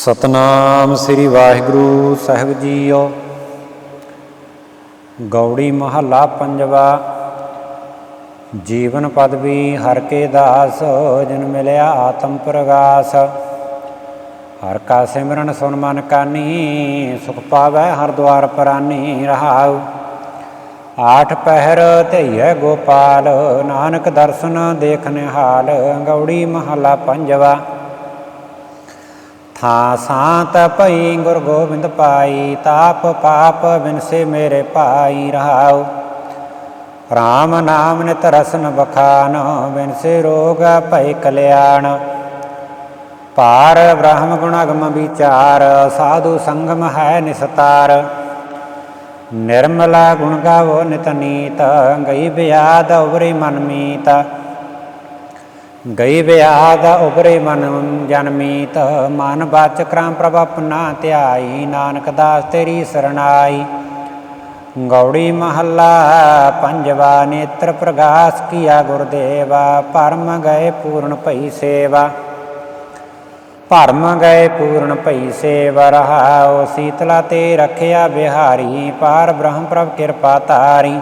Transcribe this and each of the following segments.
ਸਤਨਾਮ ਸ੍ਰੀ ਵਾਹਿਗੁਰੂ ਸਾਹਿਬ ਜੀਓ। ਗੌੜੀ ਮਹੱਲਾ ਪੰਜਵਾ, ਜੀਵਨ ਪਦਵੀ ਹਰ ਕੇ ਦਾਸ, ਜਨ ਮਿਲਿਆ ਆਤਮ ਪ੍ਰਗਾਸ। ਹਰ ਕਾ ਸਿਮਰਨ ਸੁਨ ਮਨ ਕਾਨੀ, ਸੁਖ ਪਾਵੈ ਹਰ ਦੁਆਰ ਪਰਾਨੀ, ਰਹਾਉ। ਆਠ ਪਹਿਰ ਧਈਐ ਗੋਪਾਲ, ਨਾਨਕ ਦਰਸ਼ਨ ਦੇਖ ਨਿਹਾਲ। ਗੌੜੀ ਮਹੱਲਾ ਪੰਜਵਾ ਥਾਂ ਸਾਤ ਭਈ ਗੁਰ ਗੋਬਿੰਦ ਪਾਈ, ਤਾਪ ਪਾਪ ਬਿਨਸੇ ਮੇਰੇ ਭਾਈ ਰਹਾਉ। RAM ਨਾਮ ਨਿਤ ਰਸਨ ਬਖਾਨ ਬਿਨਸੇ ਰੋਗ ਭਈ ਕਲਿਆਣ। ਪਾਰ ਬ੍ਰਹਮ ਗੁਣ ਅਗਮ ਵਿਚਾਰ, ਸਾਧੂ ਸੰਗਮ ਹੈ ਨਿਸਤਾਰ। ਨਿਰਮਲਾ ਗੁਣ ਗਾਵੋ ਨਿਤ ਨੀਤ, ਗਈ ਬਿਆਦ ਉਬਰੇ ਮਨ ਮੀਤ। ਗਈ ਵਿਆਹ ਦਾ ਉਬਰੇ ਮਨ ਜਨਮੀਤ, ਮਨ ਬਾਚ ਕ੍ਰਾਮ ਪ੍ਰਭ ਆਪਣਾ ਧਿਆਈ, ਨਾਨਕ ਦਾਸ ਤੇਰੀ ਸਰਣਾਈ। ਗੌੜੀ ਮਹੱਲਾ, ਪੰਜਵਾ ਨੇਤਰ ਪ੍ਰਗਾਸ ਕੀਆ ਗੁਰਦੇਵਾ, ਪਰਮ ਗਏ ਪੂਰਨ ਭਈ ਸੇਵਾ। ਭਰਮ ਗਏ ਪੂਰਨ ਭਈ ਸੇਵਾ, ਰਹਾਉ ਸੀਤਲਾ ਤੇ ਰਖਿਆ ਬਿਹਾਰੀ, ਪਾਰ ਬ੍ਰਹਮ ਪ੍ਰਭ ਕਿਰਪਾ ਤਾਰੀ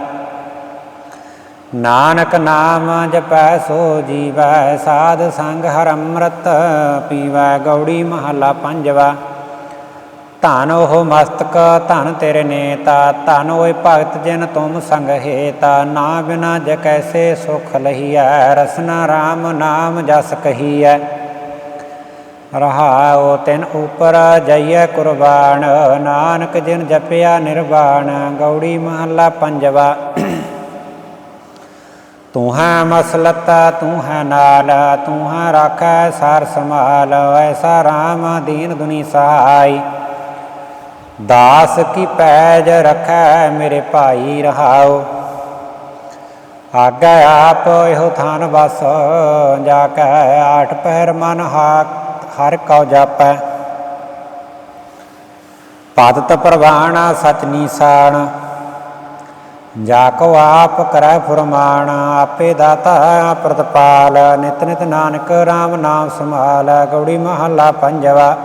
ਨਾਨਕ ਨਾਮ ਜਪੈ ਸੋ ਜੀਵੈ, ਸਾਧ ਸੰਗ ਹਰ ਅੰਮ੍ਰਿਤ ਪੀਵੈ, ਗੌੜੀ ਮਹੱਲਾ ਪੰਜਵਾ। ਧਨ ਉਹ ਮਸਤਕ, ਧਨ ਤੇਰੇ ਨੇਤਾ, ਧਨ ਓਏ ਭਗਤ ਜਿਨ ਤੁਮ ਸੰਗ ਹੇਤਾ। ਨਾ ਬਿਨਾ ਜ ਕੈਸੇ ਸੁਖ ਲਹੀਐ, ਰਸਨਾ RAM ਨਾਮ ਜਸ ਕਹੀਐ। ਰਹਾਉ ਤਿਨ ਉਪਰ ਜਈਐ ਕੁਰਬਾਨ, ਨਾਨਕ ਜਿਨ ਜਪਿਆ ਨਿਰਵਾਣ, ਗੌੜੀ ਮਹੱਲਾ ਪੰਜਵਾ। ਤੂੰ ਹੈ ਮਸਲਤਾ, ਤੂੰ ਹੈ ਨਾਲ, ਤੂੰ ਹੈ ਰਾਖੈ, ਸਾਰ ਸੰਭਾਲ, ਐਸਾ RAM ਦੀਨ ਦੁਨੀ ਸਹਾਈ ਦਾਸ ਕੀ ਪੈਜ ਰਖੈ ਮੇਰੇ ਭਾਈ ਰਹਾਓ ਆਗਾ ਆਪ ਇਹੋ ਥਾਨ ਵਸ ਜਾ ਕੈ ਆਠ ਪਹਿਰ ਮਨ ਹਰ ਕਉ ਜਾਪੈ। ਪਦਤ ਪ੍ਰਵਾਣਾ, ਸਚ ਨੀਸਾਨ ਜਾ ਕੋ ਆਪ ਕਰੈ ਫੁਰਮਾਨ, ਆਪੇ ਦਾਤਾ ਪ੍ਰਤਪਾਲ, ਨਿਤ ਨਿਤ ਨਾਨਕ RAM ਨਾਮ ਸੰਭਾਲ, ਗੌੜੀ ਮਹੱਲਾ ਪੰਜਵਾ।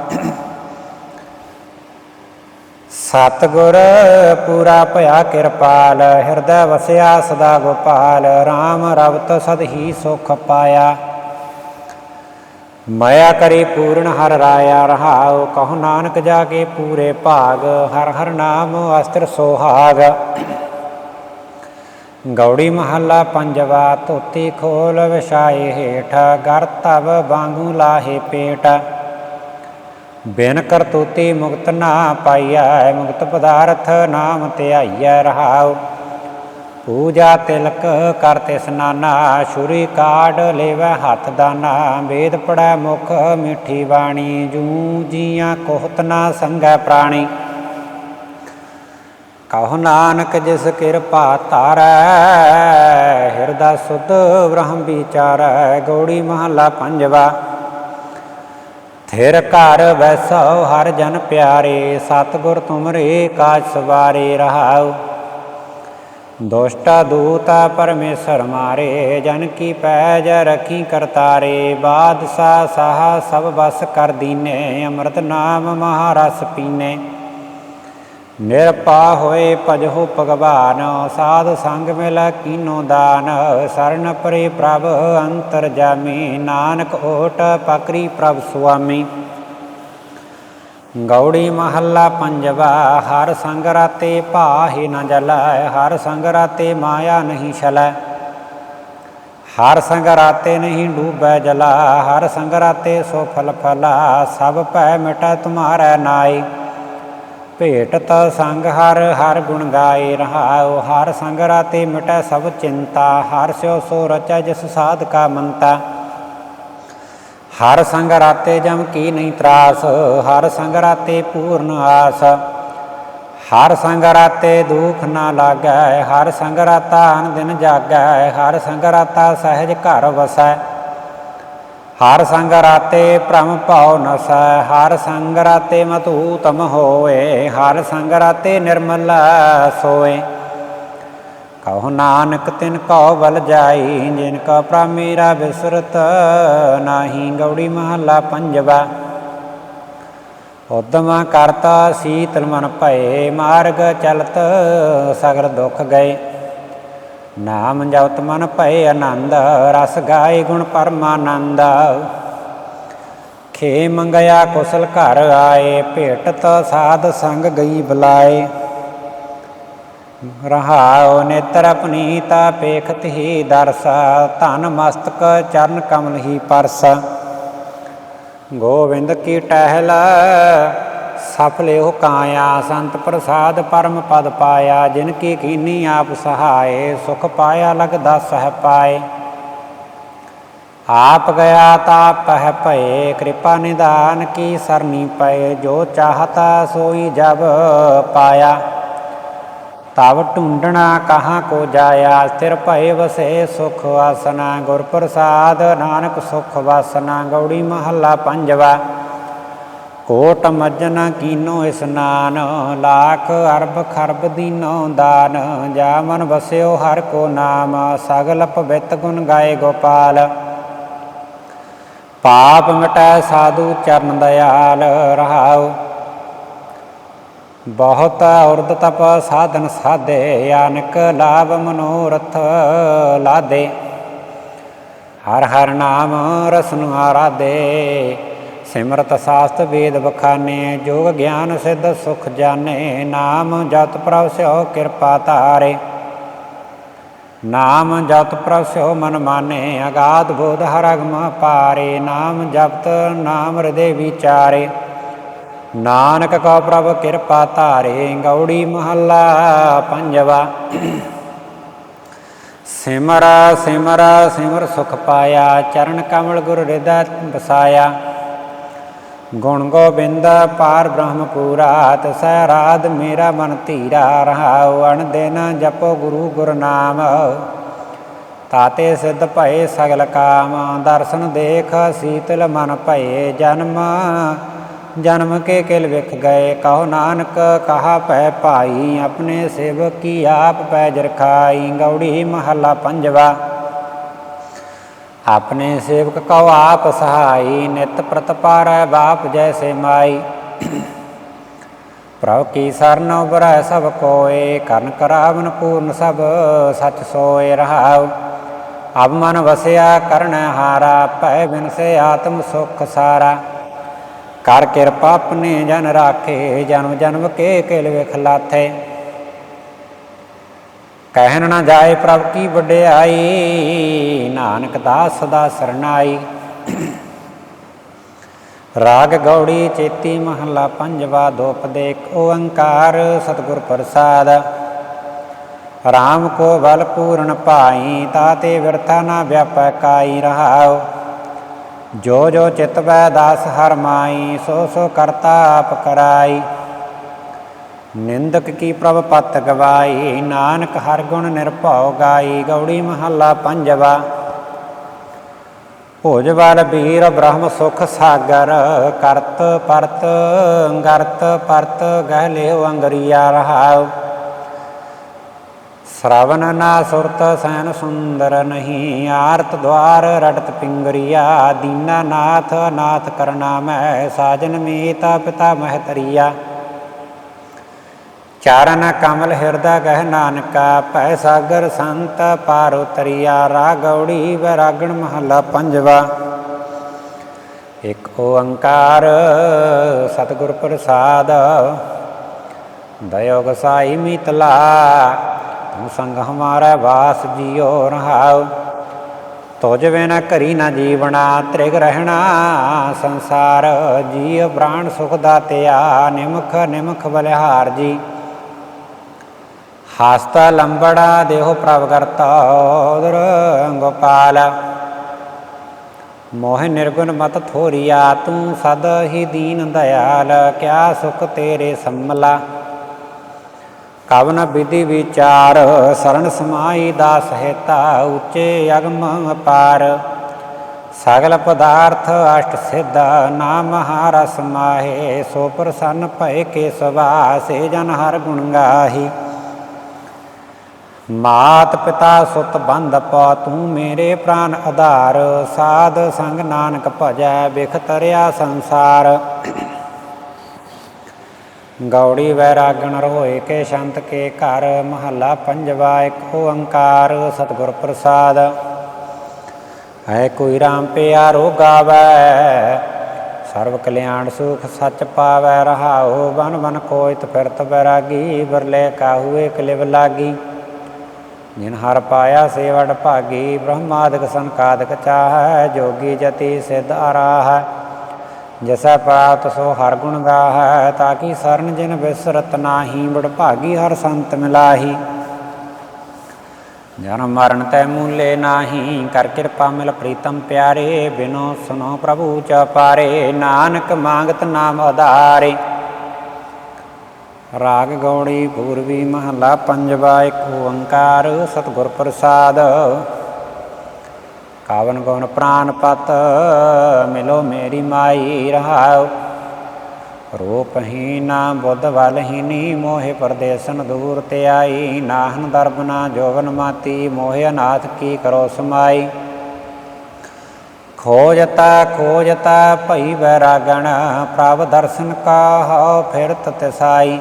ਸਤਗੁਰ ਪੂਰਾ ਭਇਆ ਕਿਰਪਾਲ, ਹਿਰਦੈ ਵਸਿਆ ਸਦਾ ਗੋਪਾਲ RAM ਰਵਤ ਸਦ ਹੀ ਸੁਖ ਪਾਇਆ। ਮਾਇਆ ਕਰੀ ਪੂਰਨ ਹਰ ਰਾਇਆ, ਰਹਾਉ ਕਹੋ ਨਾਨਕ ਜਾ ਕੇ ਪੂਰੇ ਭਾਗ, ਹਰ ਹਰ ਨਾਮ ਅਸਤਰ ਸੋਹਾਗ। ਗੌੜੀ ਮਹੱਲਾ ਪੰਜਵਾ, ਧੋਤੀ ਖੋਲ ਵਿਛਾਏ ਹੇਠ ਗਰ ਤਵ ਵਾਂਗੂ ਲਾਹੇ ਪੇਟ। ਬਿਨ ਕਰਤੂਤੀ ਮੁਕਤ ਨਾ ਪਾਈਐ, ਮੁਕਤ ਪਦਾਰਥ ਨਾਮ ਧਿਆਈਐ ਰਹਾਉ। ਪੂਜਾ ਤਿਲਕ ਕਰਤੇ ਸਨਾਨਾ ਛੁਰੀ ਕਾਢ ਲੇਵੈ ਹੱਥ ਦਾਨਾ। ਵੇਦ ਪੜੈ ਮੁਖ ਮਿੱਠੀ ਬਾਣੀ, ਜੂ ਜੀਆਂ ਕੋਹਤ ਨਾ ਸੰਗੈ ਪ੍ਰਾਣੀ। ਕਹੋ ਨਾਨਕ ਜਿਸ ਕਿਰਪਾ ਧਾਰੈ, ਹਿਰਦਾ ਸੁਧ ਬ੍ਰਹਮ ਵਿਚਾਰੈ, ਗੌੜੀ ਮਹੱਲਾ ਪੰਜਵਾ। ਥਿਰ ਘਰ ਵੈਸੋ ਹਰ ਜਨ ਪਿਆਰੇ, ਸਤਗੁਰ ਤੁਮਰੇ ਕਾਜ ਸਵਾਰੇ ਰਹਾਉ। ਦੋਸ਼ਟਾ ਦੂਤਾ ਪਰਮੇਸ਼ਰ ਮਾਰੇ, ਜਨ ਕੀ ਪੈਜ ਰਖੀ ਕਰਤਾਰੇ, ਬਾਦਸ਼ਾਹ ਸਾਹ ਸਭ ਬਸ ਕਰ ਦੀਨੇ, ਅੰਮ੍ਰਿਤ ਨਾਮ ਮਹਾਰਸ ਪੀਨੇ। ਨਿਰਪਾ ਹੋਏ ਭਜਹੁ ਭਗਵਾਨ, ਸਾਧ ਸੰਗ ਮਿਲ ਕੀਨੋ ਦਾਨ। ਸਰਨ ਪਰੇ ਪ੍ਰਭ, ਅੰਤਰ ਜਾਮੀ। ਨਾਨਕ ਓਟ ਪਕਰੀ ਪ੍ਰਭ ਸੁਆਮੀ। ਗੌੜੀ ਮਹੱਲਾ ਪੰਜਵਾ, ਹਰ ਸੰਗ ਰਾਤੇ ਭਾਹੇ ਨ ਜਲੈ, ਹਰ ਸੰਗ ਰਾਤੇ ਮਾਇਆ ਨਹੀਂ ਛਲੈ। ਹਰ ਸੰਗ ਰਾਤੇ ਨਹੀਂ ਡੂਬੈ ਜਲਾ, ਹਰ ਸੰਗ ਰਾਤੇ ਸੋ ਫਲ ਫਲਾ ਸਭ ਭੈ ਮਿਟੈ ਤੁਮਾਰੈ ਨਾਈ ਭੇਟ ਤ ਸੰਗ ਹਰ ਹਰ ਗੁਣ ਗਾਏ ਰਹਾਉ, ਹਰ ਸੰਗ ਰਾਤੇ ਮਿਟੈ ਸਭ ਚਿੰਤਾ, ਹਰ ਸਿਓ ਸੋ ਰਚੈ ਜਿਸ ਸਾਧ ਕਾ ਮੰਤਾ। ਹਰ ਸੰਗ ਰਾਤੇ ਜਮ ਕੀ ਨਹੀਂ ਤਰਾਸ, ਹਰ ਸੰਗ ਰਾਤੇ ਪੂਰਨ ਆਸ। ਹਰ ਸੰਗ ਰਾਤੇ ਦੁਖ ਨਾ ਲਾਗੈ, ਹਰ ਸੰਗ ਰਾਤਾ ਅਨ ਦਿਨ ਜਾਗੈ, ਹਰ ਸੰਗ ਰਾਤਾ ਸਹਿਜ ਘਰ ਵਸੈ। ਹਰ ਸੰਗ ਰਾਤੇ ਭ੍ਰਮ ਭਾਉ ਨਸੈ ਹਰ ਸੰਗ ਰਾਤੇ ਮਤੂ ਤਮ ਹੋਏ, ਹਰ ਸੰਗ ਰਾਤੇ ਨਿਰਮਲ ਸੋਏ। ਕਹੋ ਨਾਨਕ ਤਿਨ ਕਉ ਬਲ ਜਾਈ, ਜਿਨ ਕਾ ਪ੍ਰਾਮੀਰਾ ਬਿਸਰਤ ਨਾਹੀ, ਗੌੜੀ ਮਹੱਲਾ ਪੰਜਵਾ। ਉਦਮ ਕਰਤਾ ਸੀਤਲ ਮਨ ਭਏ, ਮਾਰਗ ਚਲਤ ਸਗਰ ਦੁਖ ਗਏ। ਨਾਮ ਜਪਤ ਮਨ ਭਏ ਆਨੰਦ, ਰਸ ਗਾਏ ਗੁਣ ਪਰਮਾਨੰਦ। ਖੇ ਮੰਗਿਆ ਕੁਸਲ ਘਰ ਆਏ ਭੇਟਤ ਸਾਧ ਸੰਗ ਗਈ ਬੁਲਾਏ। ਰਹਾਉ ਨੇਤਰ ਆਪਨੀਤਾ ਪੇਖਤ ਹੀ ਦਰਸਾ, ਧਨ ਮਸਤਕ ਚਰਨ ਕਮਲ ਹੀ ਪਰਸਾ। ਗੋਵਿੰਦ ਕੀ ਟਹਿਲ ਸਫਲੇ ਹੋ ਕਾਇਆ, ਸੰਤ ਪ੍ਰਸਾਦ ਪਰਮ ਪਦ ਪਾਇਆ, ਜਿਨ ਕੀ ਕੀਨੀ ਆਪ ਸਹਾਏ, ਸੁਖ ਪਾਇਆ ਲਗਦਾ ਸਹਿ ਪਾਏ। ਆਪ ਗਿਆ ਤਾ ਪਹਿ ਭਏ, ਕਿਰਪਾ ਨਿਦਾਨ ਕੀ ਸਰਨੀ ਪਏ, ਜੋ ਚਾਹਤਾ ਸੋਈ ਜਬ ਪਾਇਆ। ਤਵ ਢੂੰਡਣਾ ਕਹਾਂ ਕੋ ਜਾਇਆ, ਸਥਿਰ ਭਏ ਵਸੇ ਸੁਖ ਆਸਨਾ, ਗੁਰ ਪ੍ਰਸਾਦ ਨਾਨਕ ਸੁਖ ਵਾਸਨਾ, ਗੌੜੀ ਮਹੱਲਾ ਪੰਜਵਾ। ਕੋਟ ਮਜਨ ਕੀਨੋ ਇਸਨਾਨ ਲੱਖ ਅਰਬ ਖਰਬ ਦੀਨੋ ਦਾਨ ਜਾ ਮਨ ਵਸਿਓ ਹਰ ਕੋ ਨਾਮ, ਸਗਲ ਪਵਿੱਤ ਗੁਣ ਗਾਏ ਗੋਪਾਲ। ਪਾਪ ਮਿਟੈ ਸਾਧੂ ਚਰਨ ਦਇਆਲ, ਰਹਾਉ। ਬਹੁਤ ਔਰਦ ਤਪ ਸਾਧਨ ਸਾਧੇ ਆਨਕ ਲਾਭ ਮਨੋਰਥ ਲਾਦੇ। ਹਰ ਹਰ ਨਾਮ ਰਸਨ ਆਰਾਧੇ ਸਿਮਰਤ ਸਾਸਤ ਵੇਦ ਬਖਾਨੇ ਜੋਗ ਗਿਆਨ ਸਿੱਧ ਸੁਖ ਜਾਣੇ, ਨਾਮ ਜਤ ਪ੍ਰਭ ਸਿਓ ਕਿਰਪਾ ਧਾਰੇ। ਨਾਮ ਜਤ ਪ੍ਰਭ ਸਿਓ ਮਨ ਮਾਨੇ, ਅਗਾਧ ਬੋਧ ਹਰ ਅਗਮ ਪਾਰੇ, ਨਾਮ ਜਪਤ ਨਾਮ ਹਿਰਦੇ ਵਿਚਾਰੇ। ਨਾਨਕ ਕੋ ਪ੍ਰਭ ਕਿਰਪਾ ਧਾਰੇ, ਗੌੜੀ ਮਹੱਲਾ ਪੰਜਵਾ। ਸਿਮਰ ਸਿਮਰ ਸਿਮਰ ਸੁਖ ਪਾਇਆ, ਚਰਨ ਕਮਲ ਗੁਰ ਹਿਰਦੈ ਬਸਾਇਆ ਗੁਣ ਗੋਬਿੰਦ ਪਾਰ ਬ੍ਰਹਮ ਪੂਰਾ ਤਸੈ ਰਾਧ ਮੇਰਾ ਮਨ ਧੀਰਾ ਰਹਾਉ ਅਣ ਦਿਨ ਜਪੋ ਗੁਰੂ ਗੁਰਨਾਮ। ਤਾਤੇ ਸਿੱਧ ਭਏ ਸਗਲ ਕਾਮ, ਦਰਸ਼ਨ ਦੇਖ ਸੀਤਲ ਮਨ ਭਏ ਜਨਮ। ਜਨਮ ਕੇ ਕਿਲ ਵਿਖ ਗਏ, ਕਹੋ ਨਾਨਕ, ਕਹਾ ਪੈ ਭਾਈ, ਆਪਣੇ ਸੇਵਕ ਕੀ ਆਪ ਪੈ ਜਰਖਾਈ, ਗੌੜੀ ਮਹੱਲਾ ਪੰਜਵਾ। ਆਪਣੇ ਸੇਵਕ ਕਉ ਆਪ ਸਹਾਈ, ਨਿਤ ਪ੍ਰਤਪਾਰੈ ਬਾਪ ਜੈਸੇ ਮਾਈ। ਪ੍ਰਭ ਕੀ ਸਰਨ ਉਬਰੈ ਸਭ ਕੋਏ, ਕਰਨ ਕਰਾਵਨ ਪੂਰਨ ਸਭ ਸਚ ਸੋਏ ਰਹਾਉ। ਅਬ ਮਨ ਵਸਿਆ ਕਰਨ ਹਾਰਾ, ਭੈ ਬਿਨ ਸੇ ਆਤਮ ਸੁਖ ਸਾਰਾ। ਕਰ ਕਿਰਪਾ ਆਪਣੇ ਜਨ ਰਾਖੇ, ਜਨਮ ਜਨਮ ਕੇ ਕਿਲ ਵਿਖ ਲਾਥੇ। ਕਹਿਣ ਨਾ ਜਾਏ ਪ੍ਰਭ ਕੀ ਵਡਿਆਈ ਨਾਨਕ ਦਾਸ ਸਦਾ ਸਰਨਾਈ। ਰਾਗ ਗੌੜੀ ਚੇਤੀ ਮਹੱਲਾ ਪੰਜਵਾ ਦੋਪਦੇ ਓੰਕਾਰ ਸਤਿਗੁਰ ਪ੍ਰਸਾਦ। ਰਾਮ ਕੋ ਬਲ ਪੂਰਨ ਪਾਈ ਤਾਤੇ ਵਿਰਥਾ ਨਾ ਵਿਆਪੈ ਕਾਈ ਰਹਾਉ। ਜੋ ਜੋ ਚਿਤ ਵੈ ਦਾਸ ਹਰ ਮਾਈ, ਸੋ ਸੋ ਕਰਤਾ ਆਪ ਕਰਾਈ। ਨਿੰਦਕ ਕੀ ਪ੍ਰਭ ਪਤ ਗਵਾਈ, ਨਾਨਕ ਹਰ ਗੁਣ ਨਿਰਭਉ ਗਾਈ। ਗੌੜੀ ਮਹੱਲਾ ਪੰਜਵਾ। ਭੋਜਵਾਲ ਵੀਰ ਬ੍ਰਹਮ ਸੁਖ ਸਾਗਰ, ਕਰਤ ਪਰਤ ਗਰਤ ਪਰਤ, ਗਹਿ ਲਿਓ ਅੰਗਰੀਆ ਰਹਾਉ। ਸ਼ਰਵਨ ਨਾ ਸੁਰਤ ਸੈਨ ਸੁੰਦਰ ਨਹੀਂ, ਆਰਤ ਦਵਾਰ ਰਟਤ ਪਿੰਗਰੀਆ, ਦੀਨਾ ਨਾਥ ਨਾਥ ਕਰਨਾ ਮੈਂ, ਸਾਜਨ ਮੀਤਾ ਪਿਤਾ ਮਹਿਤਰੀਆ ਚਾਰਨ ਕਮਲ ਹਿਰਦਾ ਗਹਿ ਨਾਨਕਾ, ਭੈ ਸਾਗਰ ਸੰਤ ਪਾਰ ਉਤਰੀਆ, ਰਾਗੌੜੀ ਵੈਰਾਗਣ ਮਹਲਾ ਪੰਜਵਾ। ਇਕ ਓੰਕਾਰ ਸਤਿਗੁਰ ਪ੍ਰਸਾਦ, ਦਇਓਗ ਸਾਈ ਮਿਤਲਾ, ਤੂੰ ਸੰਗ ਹਮਾਰਾ ਵਾਸ ਜਿਉ ਰਹਾਉ। ਤੋਜ ਬਿਨ ਕਰੀ ਨਾ ਜੀਵਣਾ, ਤ੍ਰਿਗ ਰਹਿਣਾ ਸੰਸਾਰ, ਜੀਵ ਪ੍ਰਾਣ ਸੁਖ ਦਾਤਿਆ, ਨਿਮਖ ਨਿਮਖ ਬਲਿਹਾਰ ਜੀ। ਹਸਤਾ ਲੰਬੜਾ ਦੇਹ ਪ੍ਰਭ ਕਰਤਾ ਉਦਰ ਗੋਪਾਲ ਮੋਹ ਨਿਰਗੁਣ ਮਤ ਥੋਰੀਆ ਤੂੰ ਸਦ ਹੀ ਦੀਨ ਦਇਆਲ ਕਿਆ ਸੁਖ ਤੇਰੇ ਸੰਮਲਾ ਕਵਨ ਵਿਧੀ ਵਿਚਾਰ ਸਰਣ ਸਮਾਈ ਦਾਸ ਹੈਤਾ ਉੱਚੇ ਅਗਮ ਅਪਾਰ ਸਗਲ ਪਦਾਰਥ ਅਸ਼ਟ ਸਿੱਧ ਨਾਮ ਹਾਰਸ ਮਾਹੇ ਸੋ ਪ੍ਰਸੰਨ ਭਏ ਕੇ ਸਵਾਸੇ ਜਨ ਹਰ ਗੁਣ ਗਾਹੀ ਮਾਤ ਪਿਤਾ ਸੁਤ ਬੰਧ ਪਾ ਤੂੰ ਮੇਰੇ ਪ੍ਰਾਨ ਆਧਾਰ। ਸਾਧ ਸੰਗ ਨਾਨਕ ਭਜੈ ਬਿਖ ਤਰਿਆ ਸੰਸਾਰ। ਗੌੜੀ ਵੈਰਾਗਣ ਰੋਏ ਕੇ ਸ਼ੰਤ ਕੇ ਘਰ, ਮਹੱਲਾ ਪੰਜਵਾ ਇੱਕ ਓੰਕਾਰ, ਸਤਿਗੁਰ ਪ੍ਰਸਾਦ। ਹੈ ਕੋਈ ਰਾਮ ਪਿਆਰੋ ਗਾਵੈ ਸਰਬ ਕਲਿਆਣ ਸੁਖ ਸੱਚ ਪਾਵੈ, ਰਹਾਉ ਬਨ ਬਨ ਕੋਇਤ ਫਿਰਤ ਬੈਰਾਗੀ ਬਰਲੇ ਕਾਹੂਏ ਕਲਿਵ ਲਾਗੀ। ਜਿਨ ਹਰ ਪਾਇਆ ਸੇਵੜ ਭਾਗੀ, ਬ੍ਰਹਮਾਦਿਕ ਸੰਕਾਦਿਕ ਚਾਹੈ, ਜੋਗੀ ਜਤੀ ਸਿਧ ਆਰਾਹ। ਜਸਾ ਪ੍ਰਾਪਤ ਸੋ ਹਰ ਗੁਣ ਗਾਹੈ, ਤਾਕੀ ਸਰਨ ਜਿਨ ਬਿਸਰਤ ਨਾਹੀ ਬੜ ਭਾਗੀ ਹਰ ਸੰਤ ਮਿਲਾਹੀ। ਜਨਮ ਮਰਨ ਤੈ ਮੂਲੇ ਨਾਹੀ, ਕਰ ਕਿਰਪਾ ਮਿਲ ਪ੍ਰੀਤਮ ਪਿਆਰੇ, ਬਿਨੋ ਸੁਨੋ ਪ੍ਰਭੂ ਚ ਪਾਰੇ ਨਾਨਕ ਮੰਗਤ ਨਾਮ ਆਧਾਰੇ ਰਾਗ ਗੌੜੀ ਪੂਰਵੀ ਮਹਲਾ ਪੰਜਵਾ, ਇੱਕ ਓੰਕਾਰ ਸਤਿਗੁਰ ਪ੍ਰਸਾਦ। ਕਾਵਨ ਗਉਨ ਪ੍ਰਾਨ ਪਤ ਮਿਲੋ ਮੇਰੀ ਮਾਈ ਰਹਾਉ। ਰੂਪਹੀਨਾ ਬੁੱਧ ਵਲਹੀਨੀ, ਮੋਹਿ ਪਰਦੇਸਨ ਦੂਰ ਤੇ ਆਈ। ਨਾਹਨ ਦਰਬਨਾ ਜੋਵਨ ਮਾਤੀ, ਮੋਹਿ ਅਨਾਥ ਕੀ ਕਰੋ ਸਮਾਈ। ਖੋਜਤਾ ਖੋਜਤਾ ਭਈ ਬੈਰਾਗਣ ਪ੍ਰਭ ਦਰਸ਼ਨ ਕਾਹੋ ਫਿਰਤ ਤਿਸਾਈ।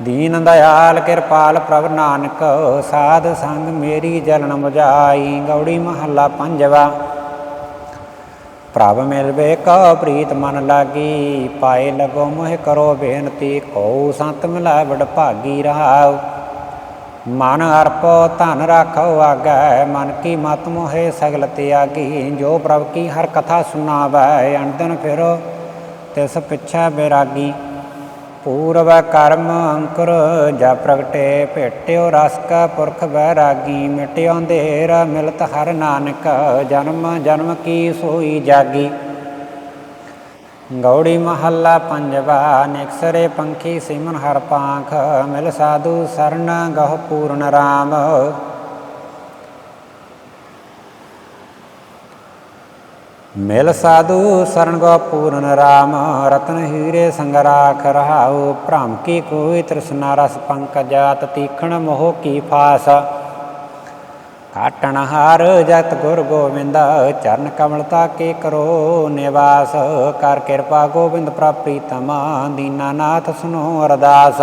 ਦੀਨ ਦਇਆਲ ਕਿਰਪਾਲ ਪ੍ਰਭ ਨਾਨਕ, ਸਾਧ ਸੰਗ ਮੇਰੀ ਜਲਨ ਮੁਝਾਈ ਗੌੜੀ ਮਹੱਲਾ ਪੰਜਵਾ। ਪ੍ਰਭ ਮਿਲਵੇ ਕੋ ਪ੍ਰੀਤ ਮਨ ਲਾਗੀ, ਪਾਏ ਲਗੋ ਮੋਹਿ ਕਰੋ ਬੇਨਤੀ ਕੋ ਸੰਤ ਮਿਲਾ ਬੜ ਭਾਗੀ ਰਹਾਉ। ਮਨ ਅਰਪੋ ਧਨ ਰਾਖੋ ਆਗੈ, ਮਨ ਕੀ ਮਤ ਮੋਹਿ ਸਗਲ ਤਿਆਗੀ, ਜੋ ਪ੍ਰਭ ਕੀ ਹਰ ਕਥਾ ਸੁਨਾਵੈ ਅਣਦਨ ਫਿਰੋ, ਤਿਸ ਪਿਛੈ ਬੇਰਾਗੀ। ਪੂਰਵ ਕਰਮ ਅੰਕੁਰ ਜਾ ਪ੍ਰਗਟੇ ਭੇਟਿਓ ਰਸ ਕਾ ਪੁਰਖ ਬੈਰਾਗੀ ਮਿਟਿਓ ਅੰਧੇਰ ਮਿਲਤ ਹਰ ਨਾਨਕ, ਜਨਮ ਜਨਮ ਕੀ ਸੋਈ ਜਾਗੀ। ਗੌੜੀ ਮਹੱਲਾ ਪੰਜਵਾ, ਨਿਕਸਰੇ ਪੰਖੀ ਸਿਮਨ ਹਰ ਪਾਂਖ, ਮਿਲ ਸਾਧੂ ਸਰਨ ਗਹ ਪੂਰਨ RAM ਮਿਲ ਸਾਧੂ ਸ਼ਰਨ ਗੋ ਪੂਰਨ RAM ਰਤਨ ਹੀਰੇ ਸੰਗ ਰਾਖ ਰਹਾਉ ਭ੍ਰਮ ਕੀ ਕੋਈ ਤ੍ਰਿਸ਼ਨਾ ਰਸ ਪੰਕਜਾਤ ਤੀਖਣ ਮੋਹ ਕੀ ਫਾਸ। ਕਾਟਣ ਹਾਰ ਜਤ ਗੁਰ ਗੋਬਿੰਦ ਚਰਨ ਕਮਲਤਾ ਕੇ ਕਰੋ ਨਿਵਾਸ। ਕਰ ਕਿਰਪਾ ਗੋਬਿੰਦ ਪ੍ਰਾਪ੍ਰੀਤਮ ਦੀਨਾਨਾਥ ਸੁਨੋ ਅਰਦਾਸ।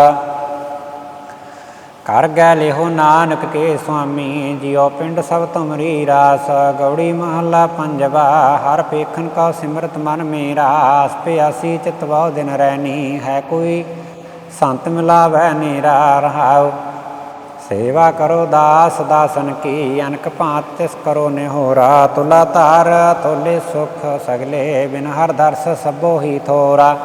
ਕਰ ਗੈ ਲਿਹੋ ਨਾਨਕ ਕੇ ਸੁਆਮੀ, ਜਿਉ ਪਿੰਡ ਸਭ ਤੁਮਰੀ ਰਾਸ। ਗੌੜੀ ਮਹੱਲਾ ਪੰਜਵਾ, ਹਰ ਪੇਖਨ ਕਾ ਸਿਮਰਤ ਮਨ ਮੇਰਾ। ਆਸ ਪਿਆਸੀ ਚਿਤ ਬਹੁ ਦਿਨ ਰਹਿਨੀ ਹੈ ਕੋਈ ਸੰਤ ਮਿਲਾਵੈ ਨੀਰਾ। ਰਹਾਉ, ਸੇਵਾ ਕਰੋ ਦਾਸ, ਦਾਸਨ ਕੀ, ਅਨਕ ਭਾਂਤ ਤਿਸ ਕਰੋ ਨਿਹੋਰਾ ਤੁਲਾ ਧਾਰ ਤੋਲੇ ਸੁਖ ਸਗਲੇ, ਬਿਨ ਹਰ ਦਰਸ ਸਭੋ ਹੀ ਥੋਰਾ।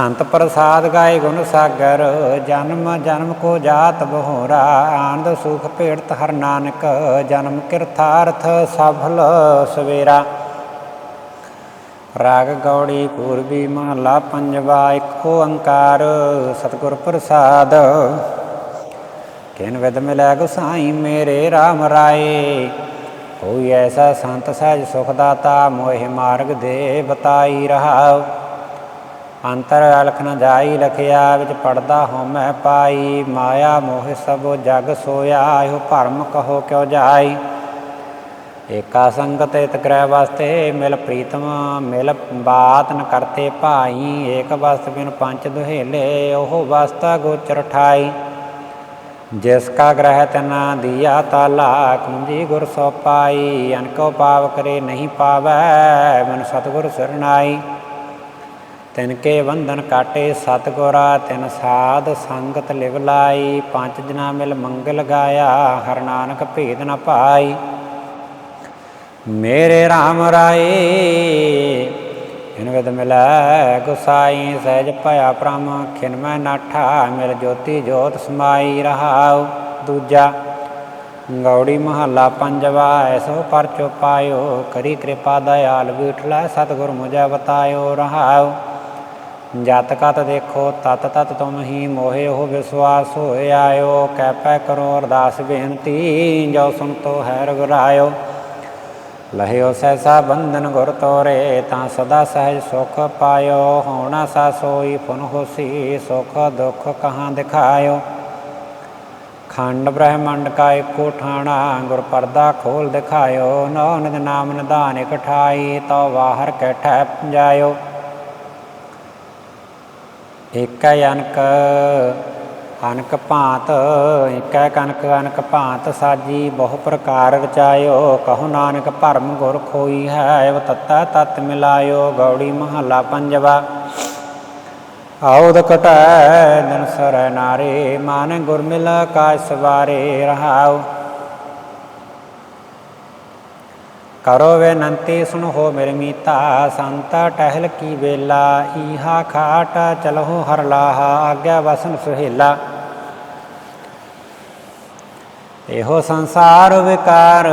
ਸੰਤ ਪ੍ਰਸਾਦ ਗਾਏ ਗੁਣ ਸਾਗਰ, ਜਨਮ ਜਨਮ ਕੋ ਜਾਤ ਬਹੋਰਾ, ਆਨੰਦ ਸੁਖ ਭੇੜਤ ਹਰ ਨਾਨਕ, ਜਨਮ ਕਿਰਥਾਰਥ ਸਫਲ ਸਵੇਰਾ। ਰਾਗ ਗੌੜੀ ਪੂਰਬੀ ਮਹਲਾ ਪੰਜਵਾ, ਇੱਕ ਓੰਕਾਰ ਸਤਿਗੁਰ ਪ੍ਰਸਾਦ। ਕਿਨ ਵਿਦ ਮਿਲੈ ਗੁਸਾਈ ਮੇਰੇ RAM ਰਾਏ, ਕੋਈ ਐਸਾ ਸੰਤ ਸਹਿਜ ਸੁਖ ਦਾਤਾ, ਮੋਹਿ ਮਾਰਗ ਦੇ ਬਤਾਈ ਰਹਾਉ। ਅੰਤਰ ਅਲਖ ਨ ਜਾਈ ਲਖਿਆ, ਵਿੱਚ ਪੜਦਾ ਹਉਮੈ ਪਾਈ। ਮਾਇਆ ਮੋਹ ਸਭ ਜਗ ਸੋਇਆ, ਇਹੋ ਭਰਮ ਕਹੋ ਕਿਉ ਜਾਈ। ਏਕਾ ਸੰਗਤ ਇਤ ਗ੍ਰਹਿ ਵਾਸਤੇ, ਮਿਲ ਪ੍ਰੀਤਮ, ਮਿਲ ਬਾਤ ਨ ਕਰਤੇ ਭਾਈ। ਏਕ ਵਸਤ ਬਿਨ ਪੰਚ ਦੁਹੇਲੇ, ਉਹ ਵਸਤਾ ਗੋਚਰ ਠਾਈ। ਜਿਸ ਕਾ ਗ੍ਰਹਿ ਤਨਾ ਦੀਆ ਤਾਲਾ, ਕੁੰਜੀ ਗੁਰ ਸੋ ਪਾਈ। ਅਨਕੋ ਪਾਵ ਕਰੇ ਨਹੀਂ ਪਾਵੈ ਮਨ ਸਤਗੁਰ ਸਰਨਾਈ ਤਿਨ ਕੇ ਬੰਧਨ ਕਾਟੇ ਸਤਗੁਰਾ, ਤਿਨ ਸਾਧ ਸੰਗਤ ਲਿਵ ਲਾਈ, ਪੰਜ ਜਨਾ ਮਿਲ ਮੰਗਲ ਗਾਇਆ, ਹਰ ਨਾਨਕ ਭੇਦ ਨ ਪਾਈ। ਮੇਰੇ RAM ਰਾਏ ਇਨ ਮਿਲੈ ਗੁਸਾਈ, ਸਹਿਜ ਭਇਆ ਪ੍ਰਮ, ਖਿਨ ਮੈਂ ਨਾਠਾ ਮਿਲ ਜੋਤੀ ਜੋਤ ਸਮਾਈ ਰਹਾਉ। ਦੂਜਾ, ਗੌੜੀ ਮਹੱਲਾ ਪੰਜਵਾ, ਐਸੋ ਪਰਚੋ ਪਾਇਓ, ਕਰੀ ਕਿਰਪਾ ਦਇਆਲ ਵਿਠਲਾ ਸਤਿਗੁਰ ਮੁਝੈ ਬਤਾਇਓ ਰਹਾਉ। ਜਤ ਕਤ ਦੇਖੋ, ਤਤ ਤਤ ਤੁਮ ਹੀ ਮੋਹਿ ਹੋ ਵਿਸਵਾਸ ਹੋਇ ਆਇਓ ਕਹਿ ਪੈ ਕਰੋ ਅਰਦਾਸ ਬੇਨਤੀ, ਜੋ ਸੁਨਤੋ ਹੈ ਰਗਰਾਇਓ ਲਹਿਓ ਸਹਿਸਾ ਬੰਧਨ ਗੁਰ ਤੋਰੇ, ਤਾਂ ਸਦਾ ਸਹਿਜ ਸੁਖ ਪਾਇਓ। ਹੋਣਾ ਸਾ ਸੋਈ ਫੁਨ ਹੋਸੀ, ਸੁਖ ਦੁਖ ਕਹਾਂ ਦਿਖਾਇਓ। ਖੰਡ ਬ੍ਰਹਮੰਡ ਕਾ ਏਕੋ ਠਾਣਾ, ਗੁਰ ਪਰਦਾ ਖੋਲ ਦਿਖਾਇਓ। ਨੌ ਨਿਦ ਨਾਮ ਨਿਧਾਨ ਇਕ ਠਾਈ ਬਾਹਰ ਕੈ ਜਾਇਓ। ਏਕੈ ਅਨਕ ਅਨਕ ਭਾਂਤ, ਏਕੈ ਕਨਕ, ਅਨਕ ਭਾਂਤ ਸਾਜੀ, ਬਹੁ ਪ੍ਰਕਾਰ ਰਚਾਇਓ, ਕਹੋ ਨਾਨਕ ਭਰਮ ਗੁਰ ਖੋਈ ਹੈ ਉਹ ਤਤਾ ਤਤ ਮਿਲਾਇਓ, ਗੌੜੀ ਮਹੱਲਾ ਪੰਜਵਾ। ਆਉਦ ਕਟੈ ਦਿਨ ਸਰੈ ਨਾਰੇ, ਮਾਨ ਗੁਰ ਮਿਲ ਕਾਇ ਸਵਾਰੇ ਰਹਾਉ। ਕਰੋ ਬੇਨੰਤੀ ਸੁਣੋ ਹੋ ਮੇਰੇ ਮੀਤਾ, ਸੰਤਾ ਟਹਿਲ ਕੀ ਵੇਲਾ, ਈਹਾ ਖਾਟ ਚਲਹੁ ਹਰ ਲਾਹਾ, ਆਗਿਆ ਵਸਨ ਸੁਹੇਲਾ। ਇਹੋ ਸੰਸਾਰ ਵਿਕਾਰ,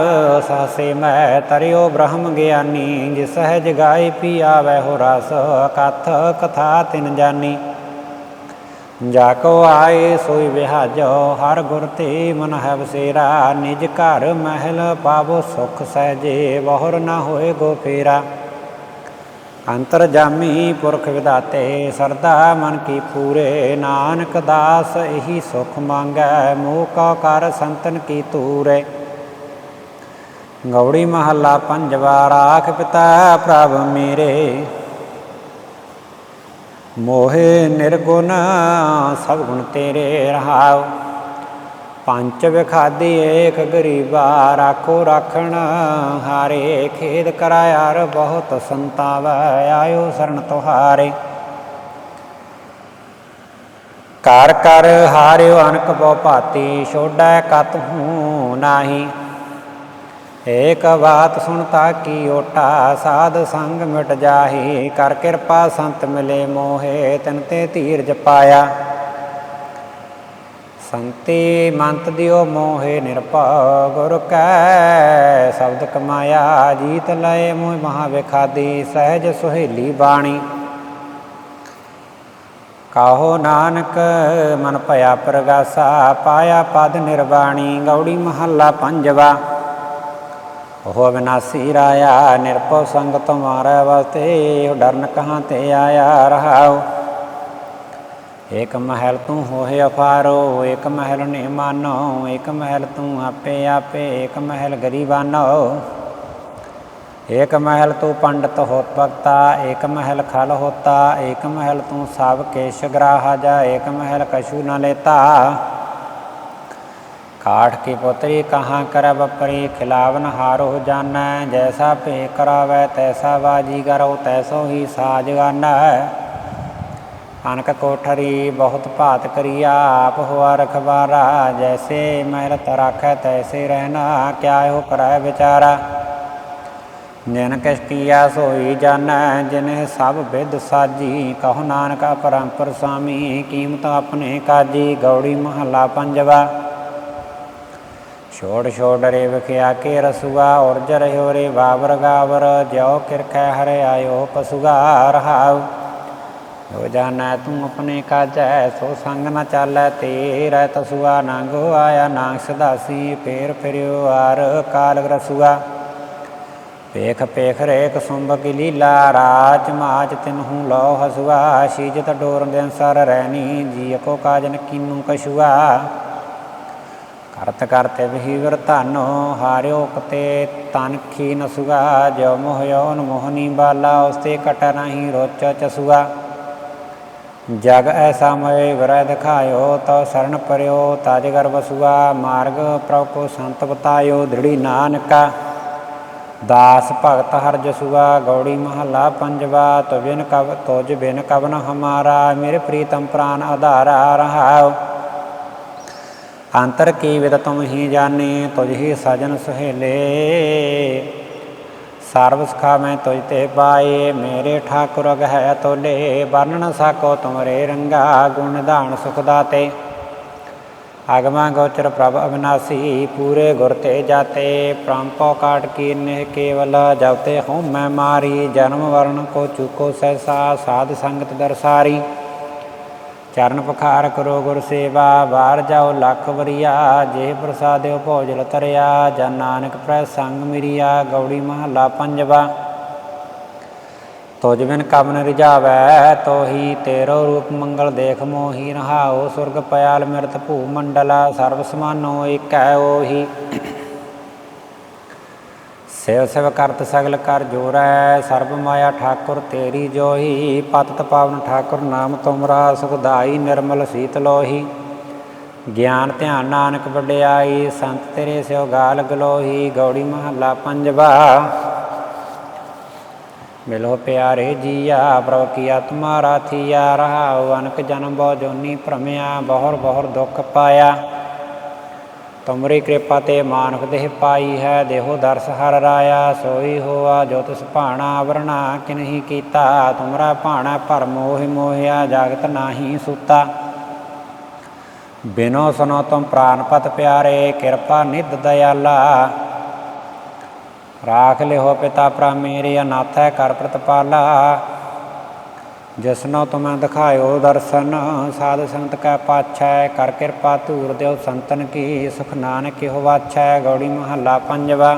ਸਾਸੇ ਮੈਂ ਤਰਿਓ ਬ੍ਰਹਮ ਗਿਆਨੀ, ਜਿਸ ਸਹਿਜ ਗਾਏ ਪੀ ਆਵੈ ਹੋ ਰਸ, ਕਥ ਕਥਾ ਤਿਨ ਜਾਨੀ। ਜਾ ਕੋ ਆਏ ਸੋਈ ਵਿਹਾਜੋ, ਹਰ ਗੁਰ ਤੇ ਮਨ ਹੈ ਬਸੇਰਾ ਨਿਜ ਘਰ ਮਹਿਲ ਪਾਵੋ ਸੁਖ ਸਹਜੇ ਬਹੁਰ ਨਾ ਹੋਏ ਗੋ ਫੇਰਾ। ਅੰਤਰ ਜਾਮੀ ਪੁਰਖ ਵਿਦਾਤੇ ਸਰਦਾ ਮਨ ਕੀ ਪੂਰੇ, ਨਾਨਕ ਦਾਸ ਇਹੀ ਸੁਖ ਮੰਗੈ, ਮੋਹ ਕਾ ਕਰ ਸੰਤਨ ਕੀ ਤੂਰੇ ਗੌੜੀ ਮਹੱਲਾ ਪੰਜਵਾ, ਰਾਖ ਪਿਤਾ ਪ੍ਰਭ ਮੇਰੇ। ਮੋਹਿ ਨਿਰਗੁਣ, ਸਭ ਗੁਣ ਤੇਰੇ ਰਹਾਉ। ਪੰਜ ਵਿਖਾਦੀ ਏਕ ਗਰੀਬਾ, ਰਾਖੋ ਰਾਖਣ, ਹਾਰੇ ਖੇਦ ਕਰਾਇਆਰ ਬਹੁਤ ਸੰਤਾਵੈ, ਆਇਓ ਸਰਣ ਤੁਹਾਰੇ। ਕਰ ਕਰ ਹਾਰਿਓ ਅਨਕ ਬਹੁ ਭਾਤੀ ਛੋੜੈ ਕਤ ਹੂੰ ਨਾਹੀ। ਏਕ ਬਾਤ ਸੁਣਤਾ ਕੀ ਓਟਾ, ਸਾਧ ਸੰਗ ਮਿਟ ਜਾਹੀ, ਕਰ ਕਿਰਪਾ ਸੰਤ ਮਿਲੇ ਮੋਹੇ, ਤਨ ਤੇ ਧੀਰਜ ਪਾਇਆ। ਸੰਤੀ ਮੰਤ ਦਿਓ ਮੋਹੇ ਨਿਰਭਉ, ਗੁਰ ਕੈ ਸ਼ਬਦ ਕਮਾਇਆ, ਜੀਤ ਲਏ ਮੋਹ ਮਹਾ ਵਿਖਾਦੀ ਸਹਿਜ ਸੁਹੇਲੀ ਬਾਣੀ। ਕਾਹੋ ਨਾਨਕ, ਮਨ ਭਇਆ ਪ੍ਰਗਾਸਾ, ਪਾਇਆ ਪਦ ਨਿਰਵਾਣੀ, ਗੌੜੀ ਮਹੱਲਾ ਪੰਜਵਾ। ਉਹ ਅਵਿਨਾਸੀ ਰਾਇਆ, ਨਿਰਭਉ ਸੰਗ ਤੁਮਾਰਾ ਵਸਤੇ ਡਰਨ ਕਹਾਂ ਤੇ ਆਇਆ ਰਹਾਉ। ਏਕ ਮਹਿਲ ਤੂੰ ਹੋਏ ਅਫਾਰੋ, ਏਕ ਮਹਿਲ ਨੇ ਮਾਨੋ, ਏਕ ਮਹਿਲ ਤੂੰ ਆਪੇ ਆਪੇ, ਏਕ ਮਹਿਲ ਗਰੀਬਾਨੋ। ਏਕ ਮਹਿਲ ਤੂੰ ਪੰਡਤ ਹੋਤ ਭਗਤਾ, ਏਕ ਮਹਿਲ ਖਲ ਹੋਤਾ, ਏਕ ਮਹਿਲ ਤੂੰ ਸਭ ਕੇਸ਼ ਗ੍ਰਾਹਾ ਜਾ, ਏਕ ਮਹਿਲ ਕਸ਼ੂ ਨ ਲੇਤਾ। ਕਾਠ ਕੀ ਪੁੱਤਰੀ ਕਹਾਂ ਕਰਬ ਪਰੀ, ਖਿਲਾਵਨ ਹਾਰੋ ਜਾਣੈ, ਜੈਸਾ ਭੇ ਕਰਾਵੈ, ਤੈਸਾ ਬਾਜੀ ਕਰੋ ਤੈਸੋ ਹੀ ਸਾਜ ਗਾਨੈ। ਅਨਕ ਕੋਠਰੀ ਬਹੁਤ ਭਾਤ ਕਰੀਆ, ਆਪ ਹੋਆ ਰਖਵਾਰਾ, ਜੈਸੇ ਮਹਿਲ ਤਰਾਖੈ ਤੈਸੇ ਰਹਿਣਾ ਕਿਆ ਹੋ ਕਰੈ ਵਿਚਾਰਾ। ਜਿਨ ਕਿਸ ਕੀਆ ਸੋਈ ਜਾਣੈ, ਜਿਨੇ ਸਭ ਵਿਦ ਸਾਜੀ, ਕਹੋ ਨਾਨਕਾ ਪਰੰਪਰ ਸਾਮੀ, ਕੀਮਤ ਆਪਣੇ ਕਾਜੀ, ਗੌੜੀ ਮਹੱਲਾ ਪੰਜਵਾ। ਛੋੜ ਛੋੜ ਰੇ ਵਿਖਿਆ ਕੇ ਰਸੂਆ, ਉਰਜ ਰਹਿਓ ਰੇ ਬਾਬਰ ਗਾਵਰ ਜਿਉ ਕਿਰਖੈ ਹਰਿ ਆਇਓ ਪਸੁਗਾ ਰਹਾਉ ਹੋ ਜਾਣੈ ਤੂੰ ਆਪਣੇ ਕਾਜੈ, ਸੋ ਸੰਗ ਨ ਚਾਲੈ, ਤੇਰਾ ਤਸੁਆ, ਨੰਗੋ ਆਇਆ ਨਾਂਗ ਸਦਾਸੀ, ਫੇਰ ਫਿਰਿਓ ਆਰ ਕਾਲ ਰਸੂਆ। ਪੇਖ ਪੇਖ ਰੇਕ ਸੁੰਭ ਕੀ ਲੀਲਾ, ਰਾਜ ਮਾਜ ਤਿਨਹੂ ਲੋ ਹਸੁਆ, ਸ਼ੀਜਤ ਡੋਰ ਦੇ ਸਰ ਰਹਿਨੀ ਜੀ ਕੋ ਕਾਜਨ ਕੀਨੂ ਕਛੁਆ। ਕਰਤ ਕਰਤੇ ਵਿਹੀਵਰ ਧਨੋ, ਹਾਰਿਓ ਕਤੇ ਤਨ ਖੀ ਨਸੁਗਾ ਜੋ ਮੋਹਿਓ ਮੋਹਨੀ ਬਾਲਾ, ਉਸਤੇ ਕਟ ਨਹੀਂ ਰੋਚ ਚਸੁਗਾ ਜਗ ਐਸਾ ਮਏ ਵਰੈ ਦਿਖਾਇਓ, ਤਉ ਸਰਣ ਪਰਿਓ, ਤਾਜ ਗਰ ਵਸੁਆ ਮਾਰਗ ਪ੍ਰਭ ਕੋ ਸੰਤ ਬਤਾਇਓ, ਦ੍ਰਿੜੀ ਨਾਨਕਾ। ਦਾਸ ਭਗਤ ਹਰ ਜਸੁਆ, ਗੌੜੀ ਮਹੱਲਾ ਪੰਜਵਾ। ਤੁਜਿਨ ਕਬ ਤੁਜ ਬਿਨ ਕਵਨ ਹਮਾਰਾ, ਮੇਰੇ ਪ੍ਰੀਤਮ ਪ੍ਰਾਨ ਆਧਾਰਾ ਰਹਾਉ। ਅੰਤਰ ਕੀ ਵਿਦ ਤੁਮ ਹੀ ਜਾਣੇ, ਤੁਝ ਹੀ ਸਜਨ ਸੁਹੇਲੇ। ਸਰਬ ਸੁਖਾ ਮੈਂ ਤੁਝ ਤੇ ਪਾਏ, ਮੇਰੇ ਠਾਕੁਰ ਅਗ ਹੈ ਤੋਲੇ। ਵਰਣਨ ਸਕੋ ਤੁਮਰੇ ਰੰਗਾ, ਗੁਣ ਧਾਨ ਸੁਖ ਦਾਤੇ। ਅਗਮਾ ਗੋਚਰ ਪ੍ਰਭ ਅਬਨਾਸੀ ਪੂਰੇ ਗੁਰ ਤੇ ਜਾਤੇ। ਪ੍ਰੰਪੋ ਕਾਟ ਕੀਨੇ ਕੇਵਲ ਜਬਤੇ ਹਉ ਮੈਂ ਮਾਰੀ, ਜਨਮ ਵਰਨ ਕੋ ਚੁਕੋ ਸਹਿਸਾ, ਸਾਧ ਸੰਗਤ ਦਰਸਾਰੀ। ਚਰਨ ਪਖਾਰ ਕਰੋ ਗੁਰ ਸੇਵਾ ਬਾਹਰ ਜਾਓ ਲੱਖ ਵਰਿਆ, ਜੇ ਪ੍ਰਸਾਦਿਓ ਭੋਜਲ ਤਰਿਆ, ਜਨ ਨਾਨਕ ਪ੍ਰੈ ਸੰਗ ਮਿਰਿਆ, ਗੌੜੀ ਮਹੱਲਾ ਪੰਜਵਾ। ਤੁਜ ਬਿਨ ਕਬ ਨ ਰਿਜਾਵੈ ਤੋਹੀ ਤੇਰੋ ਰੂਪ ਮੰਗਲ ਦੇਖ ਮੋਹੀ ਰਹਾਓ ਸੁਰਗ ਪਿਆਲ ਮਿਰਤ ਭੂ ਮੰਡਲਾ, ਸਰਬ ਸਮਾਨੋ ਏਕੈ ਓਹੀ। ਸਿਵ ਸਿਵ ਕਰਤ ਸਗਲ ਕਰ ਜੋਰੈ, ਸਰਬ ਮਾਇਆ ਠਾਕੁਰ ਤੇਰੀ ਜੋਈ ਪਤਿਤ ਪਾਵਨ ਠਾਕੁਰ ਨਾਮ ਤੁਮਰਾ, ਸੁਖਦਾਈ ਨਿਰਮਲ ਸੀਤ ਲੋਹੀ। ਗਿਆਨ ਧਿਆਨ ਨਾਨਕ ਵਡਿਆਈ, ਸੰਤ ਤੇਰੇ ਸਿਉ ਗਾਲ ਗਲੋਹੀ, ਗੌੜੀ ਮਹੱਲਾ ਪੰਜਵਾ। ਮਿਲੋ ਪਿਆਰੇ ਜੀਆ, ਪ੍ਰਭ ਕੀਆ ਤੁਮਾਰਾ ਥੀਆ ਰਹਾਉ ਅਨਕ ਜਨਮ ਬਹੁ ਜੋਨੀ ਭ੍ਰਮਿਆ, ਬਹੁਰ ਬਹੁਰ ਦੁੱਖ ਪਾਇਆ। ਤੁਮਰੀ ਕਿਰਪਾ ਤੇ ਮਾਨੁਖ ਦੇਹ ਪਾਈ ਹੈ, ਦੇਹੋ ਦਰਸ ਹਰ ਰਾਇਆ, ਸੋਈ ਹੋਆ, ਜੋ ਤਿਸ ਭਾਣਾ ਵਰਣਾ ਕਿਨਹੀ ਕੀਤਾ, ਤੁਮਰਾ ਭਾਣਾ ਭਰ ਮੋਹਿ ਮੋਹਿਆ, ਜਗਤ ਨਾਹੀ ਸੁਤਾ। ਬਿਨੋ ਸੁਨੋ ਤੁਮ ਪ੍ਰਾਨਪਤ ਪਿਆਰੇ, ਕਿਰਪਾ ਨਿਧ ਦਇਆਲਾ। ਰਾਖ ਲਿਓ ਪਿਤਾ ਭਰਾ ਮੇਰੇ, ਅਨਾਥੈ ਕਰ ਪ੍ਰਤਪਾਲਾ। ਜਿਸਨੋ ਤੁਮੈ ਦਿਖਾਇਓ ਦਰਸ਼ਨ, ਸਾਧ ਸੰਤ ਕੈ ਪਾਛੈ, ਕਰ ਕਿਰਪਾ ਧੂਰ ਦਿਓ ਸੰਤਨ ਕੀ, ਸੁਖ ਨਾਨਕ ਹੋ ਵਾਛੈ, ਗੌੜੀ ਮਹੱਲਾ ਪੰਜਵਾ।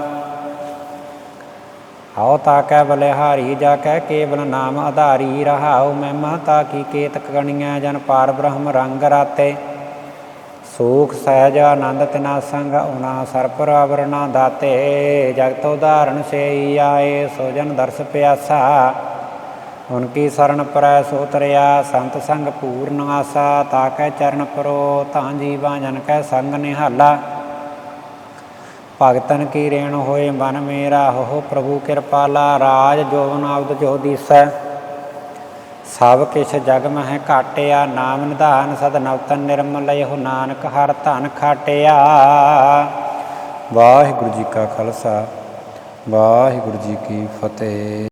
ਹਉ ਤਾ ਕੈ ਬਲਿਹਾਰੀ, ਜਾ ਕੈ ਕੇਵਲ ਨਾਮ ਆਧਾਰੀ, ਰਹਾਉ ਮਹਿਮਾ ਤਾ ਕੀ ਕੇਤਕ ਗਣੀਐ, ਜਨ ਪਾਰ ਬ੍ਰਹਮ ਰੰਗ ਰਾਤੇ। ਸੂਖ, ਸਹਿਜ, ਆਨੰਦ ਤਿਨਾ ਸੰਗ, ਉਨਾ ਸਰਪਰ ਆਵਰਣਾ ਦਾਤੇ। ਜਗਤ ਉਦਾਹਰਣ ਸੇਈ ਆਏ, ਸੋ ਜਨ ਦਰਸ ਪਿਆਸਾ। ਹੁਣ ਕੀ ਸਰਨ ਪਰੈ ਸੋ ਤਰਿਆ, ਸੰਤ ਸੰਗ ਪੂਰਨ ਆਸਾ ਤਾਕੈ ਚਰਨ ਪਰੋ, ਤਾਂ ਜੀਵਾ ਜਨ ਕੈ ਸੰਗ ਨਿਹਾਲਾ। ਭਗਤਨ ਕੀ ਰੇਣ ਹੋਏ ਮਨ ਮੇਰਾ ਹੋ ਪ੍ਰਭੂ ਕਿਰਪਾਲਾ, ਰਾਜ ਜੋਵਨ ਆਬਦ ਜੋ ਦੀਸੈ। ਸਭ ਕਿਛ ਜਗ ਮਹਿ ਘਾਟਿਆ, ਨਾਮ ਨਿਧਾਨ ਸਦ ਨਵਤਨ ਨਿਰਮਲ ਇਹੋ ਨਾਨਕ ਹਰ ਧਨ ਖਾਟਿਆ। ਵਾਹਿਗੁਰੂ ਜੀ ਕਾ ਖਾਲਸਾ, ਵਾਹਿਗੁਰੂ ਜੀ ਕੀ ਫਤਿਹ।